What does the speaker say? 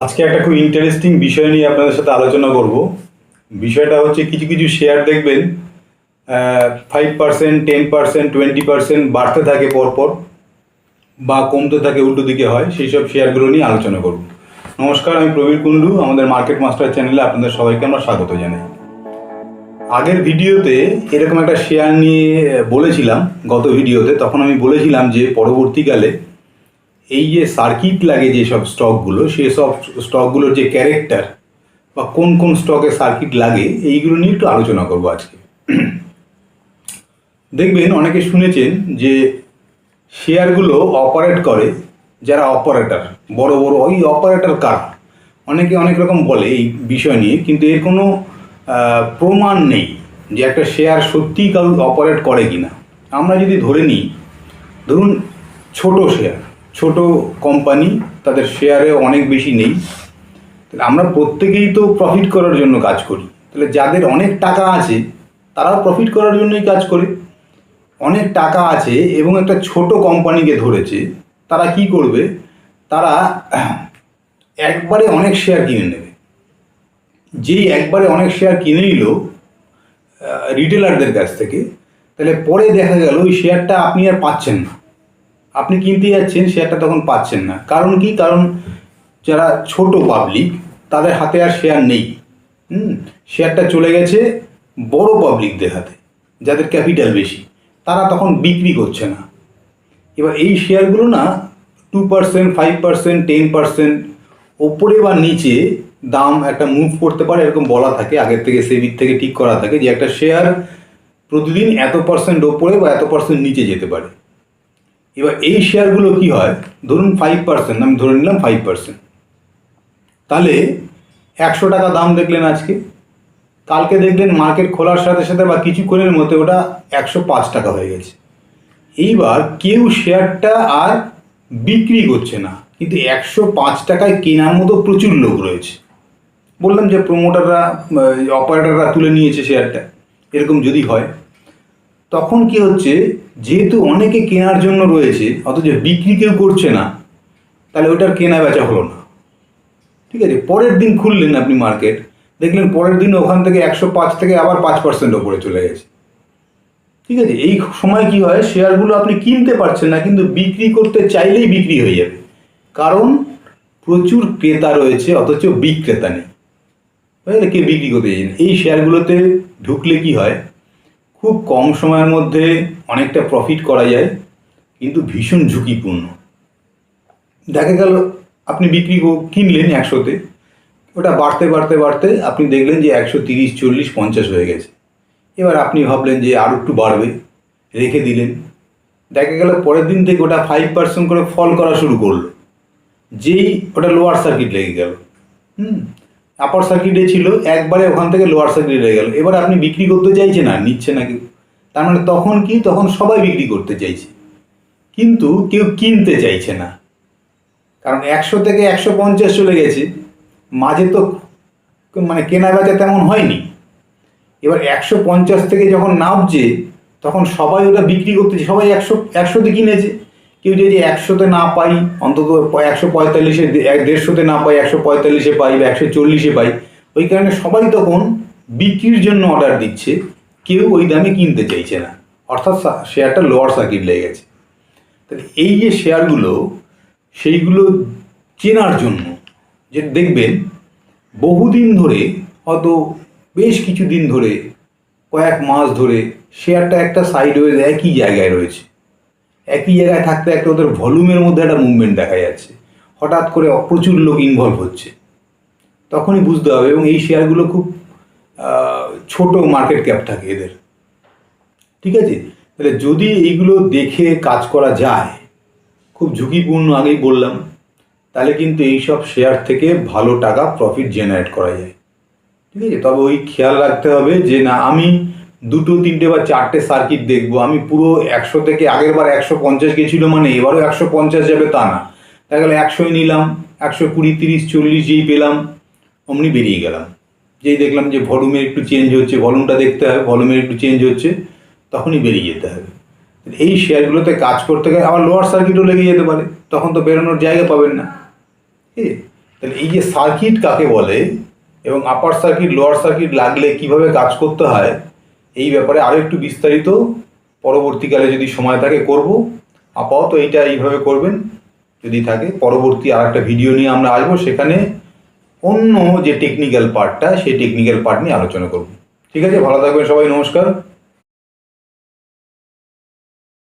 আজকে একটা খুব ইন্টারেস্টিং বিষয় নিয়ে আপনাদের সাথে আলোচনা করব। বিষয়টা হচ্ছে কিছু কিছু শেয়ার দেখবেন five percent ten percent twenty percent বাড়তে থাকে পরপর বা কমতে থাকে উল্টো দিকে হয়, সেই সব শেয়ারগুলো নিয়ে আলোচনা করব। নমস্কার, আমি প্রবীর কুণ্ডু, আমাদের মার্কেট মাস্টার চ্যানেলে আপনাদের সবাইকে আমরা স্বাগত জানাই। আগের ভিডিওতে এরকম একটা শেয়ার নিয়ে বলেছিলাম, গত ভিডিওতে, তখন আমি বলেছিলাম যে পরবর্তীকালে এই যে সার্কিট লাগে যেসব স্টকগুলো সেই সব স্টকগুলোর যে ক্যারেক্টার বা কোন কোন স্টকে সার্কিট লাগে, এইগুলো নিয়ে একটু আলোচনা করব আজকে। দেখবেন অনেকে শুনেছেন যে শেয়ারগুলো অপারেট করে যারা অপারেটর বড় বড় ওই অপারেটর কারা? অনেকে অনেক রকম বলে এই বিষয় নিয়ে, কিন্তু এর কোনো প্রমাণ নেই যে একটা শেয়ার সত্যিই কারও অপারেট করে কিনা। আমরা যদি ধরে নিই, ধরুন ছোট শেয়ার ছোট কোম্পানি তাদের শেয়ারে অনেক বেশি নেই। তাহলে আমরা প্রত্যেকেই তো প্রফিট করার জন্য কাজ করি। তাহলে যাদের অনেক টাকা আছে, তারাও প্রফিট করার জন্যই কাজ করে। অনেক টাকা আছে এবং একটা ছোট কোম্পানিকে ধরেছে, তারা কি করবে? তারা একবারে অনেক শেয়ার কিনে নেবে। যেই একবারে অনেক শেয়ার কিনে নিল রিটেলারদের কাছ থেকে, তাহলে পরে দেখা গেল ওই শেয়ারটা আপনি আর পাচ্ছেন না। আপনি কিনতে যাচ্ছেন শেয়ারটা তখন পাচ্ছেন না। কারণ কি? কারণ যারা ছোট পাবলিক তাদের হাতে আর শেয়ার নেই। হুম? শেয়ারটা চলে গেছে বড় পাবলিকদের হাতে, যাদের ক্যাপিটাল বেশি। তারা তখন বিক্রি করছে না। এবার এই শেয়ারগুলো না two percent five percent ten percent ওপরে বা নিচে দাম একটা মুভ করতে পারে, এরকম বলা থাকে, আগের থেকে সেবির থেকে ঠিক করা থাকে যে একটা শেয়ার প্রতিদিন এত পার্সেন্ট ওপরে বা এত পার্সেন্ট নিচে যেতে পারে। এবার এই শেয়ারগুলো কি হয়? ধরুন ফাইভ পার্সেন্ট আমি ধরে নিলাম ফাইভ পার্সেন্ট তাহলে একশো টাকা দাম দেখলেন আজকে। কালকে দেখলেন মার্কেট খোলার সাথে সাথে বা কিছুক্ষণের মধ্যে ওটা একশো পাঁচ টাকা হয়ে গেছে। এইবার কেউ শেয়ারটা আর বিক্রি করছে না, কিন্তু একশো পাঁচ টাকায় কেনার মতো প্রচুর লোক রয়েছে। বললাম যে প্রমোটাররা অপারেটাররা তুলে নিয়েছে শেয়ারটা এরকম যদি হয় তখন কি হচ্ছে? যেহেতু অনেকে কেনার জন্য রয়েছে, অথচ বিক্রি কেউ করছে না, তাহলে ওটার কেনা বেচা হলো না। ঠিক আছে? পরের দিন খুললেন আপনি মার্কেট, দেখলেন পরের দিন ওখান থেকে একশো পাঁচ থেকে আবার পাঁচ পার্সেন্ট ওপরে চলে গেছে। ঠিক আছে? এই সময় কি হয়? শেয়ারগুলো আপনি কিনতে পারছেন না, কিন্তু বিক্রি করতে চাইলেই বিক্রি হয়ে যাবে। কারণ প্রচুর ক্রেতা রয়েছে, অথচ বিক্রেতা নেই। বুঝলে কেউ বিক্রি করতে চাইছে? না এই শেয়ারগুলোতে ঢুকলে কি হয়? খুব কম সময়ের মধ্যে অনেকটা প্রফিট করা যায়, কিন্তু ভীষণ ঝুঁকিপূর্ণ। দেখা গেল, আপনি বিক্রি কিনলেন একশোতে, ওটা বাড়তে বাড়তে বাড়তে আপনি দেখলেন যে একশো তিরিশ, চল্লিশ, পঞ্চাশ হয়ে গেছে। এবার আপনি ভাবলেন যে আর একটু বাড়বে, রেখে দিলেন। দেখা গেল, পরের দিন থেকে ওটা ফাইভ পার্সেন্ট করে ফল করা শুরু করল। যেই ওটা লোয়ার সার্কিট লেগে গেল। হুম? আপার সার্কিটে ছিল, একবারে ওখান থেকে লোয়ার সার্কিটে লেগে গেল। এবার আপনি বিক্রি করতে চাইছেন না নিচ্ছে না কেউ তার মানে তখন কি? তখন সবাই বিক্রি করতে চাইছে। কিন্তু কেউ কিনতে চাইছে না। কারণ একশো থেকে একশো পঞ্চাশ চলে গেছে। মাঝে তো মানে কেনা বেচা তেমন হয়নি। এবার একশো পঞ্চাশ থেকে যখন নামছে, তখন সবাই ওটা বিক্রি করতেছে। সবাই একশো, একশোতে কিনেছে। কেউ যদি একশোতে না পাই, অন্তত একশো পঁয়তাল্লিশে দেড়শোতে না পাই, একশো পঁয়তাল্লিশে পাই বা একশো চল্লিশে পাই, ওই কারণে সবাই তখন বিক্রির জন্য অর্ডার দিচ্ছে। কেউ ওই দামে কিনতে চাইছে না। অর্থাৎ শেয়ারটা লোয়ার সার্কিট লেগে গেছে। তাহলে এই যে শেয়ারগুলো সেইগুলো চেনার জন্য যে দেখবেন, বহুদিন ধরে, হয়তো বেশ কিছু দিন ধরে, কয়েক মাস ধরে শেয়ারটা একটা সাইডওয়েজ একই জায়গায় রয়েছে। একই জায়গায় থাকতে একটা ওদের ভলিউমের মধ্যে একটা মুভমেন্ট দেখা যাচ্ছে। হঠাৎ করে প্রচুর লোক ইনভলভ হচ্ছে। তখনই বুঝতে হবে এবং এই শেয়ারগুলো খুব ছোট মার্কেট ক্যাপ থাকে এদের। ঠিক আছে? তাহলে যদি এইগুলো দেখে কাজ করা যায়, খুব ঝুঁকিপূর্ণ আগেই বললাম, তাহলে কিন্তু এইসব শেয়ার থেকে ভালো টাকা প্রফিট জেনারেট করা যায়। ঠিক আছে? তবে ওই খেয়াল রাখতে হবে যে না, আমি দুটো, তিনটে বা চারটে সার্কিট দেখব। আমি পুরো একশো থেকে আগের বার একশো পঞ্চাশ গেছিল মানে এবারও একশো পঞ্চাশ যাবে তা না। দেখা গেলো একশোই নিলাম, একশো কুড়ি, তিরিশ, চল্লিশ যেই পেলাম, অমনি বেরিয়ে গেলাম। যেই দেখলাম যে ভলিউমের একটু চেঞ্জ হচ্ছে ভলিউমটা দেখতে হবে ভলিউমের একটু চেঞ্জ হচ্ছে, তখনই বেরিয়ে যেতে হবে। এই শেয়ারগুলোতে কাজ করতে গেলে আবার লোয়ার সার্কিটও লেগে যেতে পারে, তখন তো বেরোনোর জায়গা পাবেন না। ঠিক তাহলে এই যে সার্কিট কাকে বলে, এবং আপার সার্কিট লোয়ার সার্কিট লাগলে কীভাবে কাজ করতে হয় এই ব্যাপারে আরও একটু বিস্তারিত পরবর্তীকালে যদি সময় থাকে করব। আপাতত এইটা এইভাবে করবেন, যদি থাকে। পরবর্তী আর একটা ভিডিও নিয়ে আমরা আসব, সেখানে অন্য যে টেকনিক্যাল পার্টটা সেই টেকনিক্যাল পার্ট নিয়ে আলোচনা করব। ঠিক আছে? ভালো থাকবেন সবাই, নমস্কার।